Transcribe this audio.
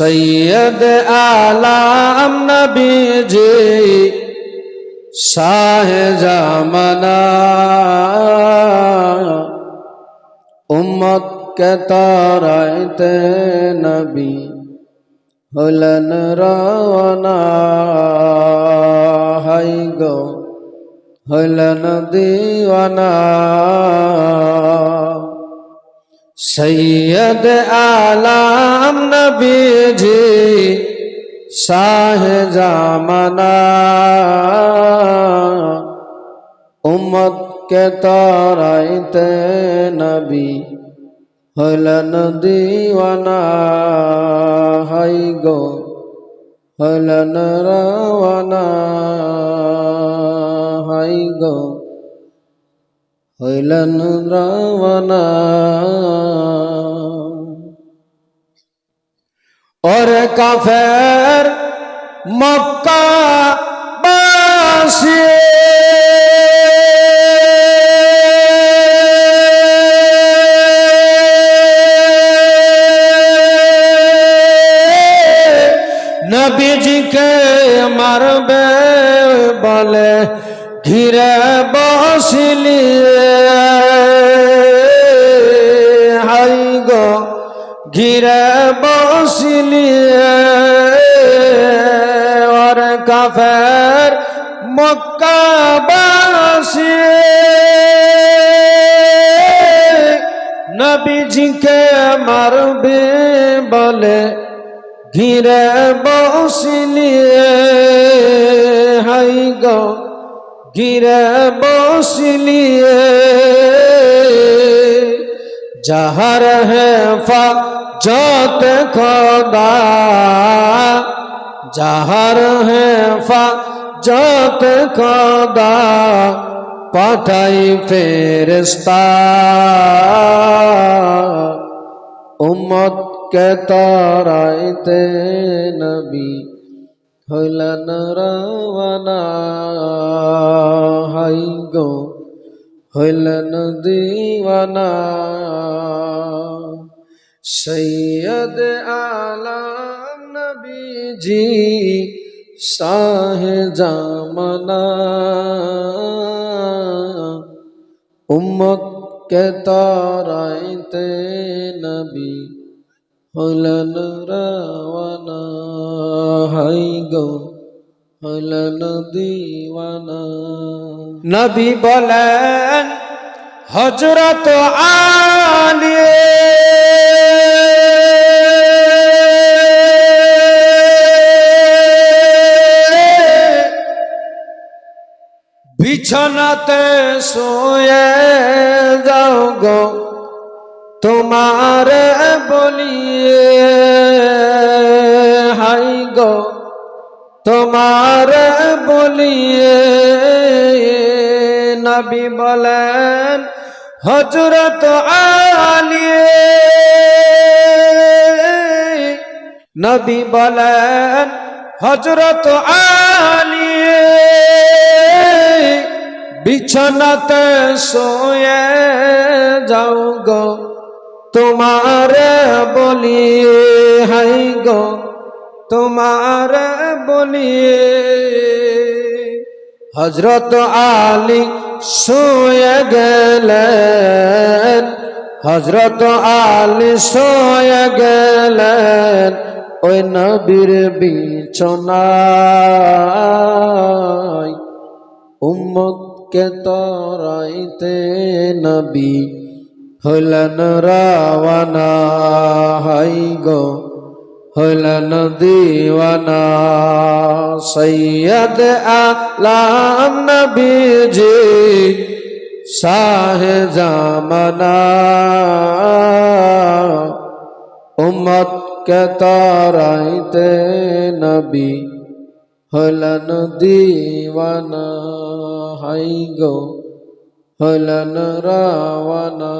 সৈয়দ আলাম নবীজি, শাহ জামানা। উম্মত কে তারাইতে নবী হলেন রওনা। হাই গো, হলেন দিওয়ানা। সৈয়দ আলাম নবীজি শাহ জামানা উম্মত কে তরাইতে নবী হলেন দিওয়ানা, হাই গো, হলেন রওয়ানা, হাই গো। হইলেন রওয়ানা। ওরে কাফের মক্কা বাসী নবীজিকে মারবে বলে ঘিরে বসিলি। ঘিরে বসিলি ওর কাফের মক্কাবাসী। নবীজিকে মারবে বলে ঘিরে বসিলিয়ে হাই গো ঘিরে বসিলিয়ে যাহার হে ফা যত খোদা, যাহার হে ফা যত খোদা, পাঠাই ফেরস্তা উম্মত কে তারাইতে নবী হইলেন রওয়ানা। হাই গো, হইলেন দিওয়ানা। সৈয়দ আলাম নবীজি শাহ জামানা। উম্মত কে তারাইতে নবী হলেন রাওয়ানা। হাই গো, হলেন দিওয়ানা। নবী বলেন হজরত আলী বিছানাতে শোয়ে যাও গো, তোমার বলিয়ে। হাই গো, তোমার বলিয়ে। নবী বলেন হজরত আলিয়ে নবী বলেন হজরত আলিয়ে বিছানাতে শোয়ে যাও গো, তোমার বলি হাই গো, তোমার বলি। হজরত আলী শোয়ে গেলেন হজরত আলী শোয়ে গেলেন ওই নবীর বিছনায়। উম্মত কে তরাইতে নবী হইলেন রাওয়ানা, হাই গো হইলেন দিওয়ানা। সৈয়দ আলাম নবীজি, শাহ জামানা। উম্মত কে তরাইতে নবী হলন দিওয়ানা হাই গো। হলন রাওয়ানা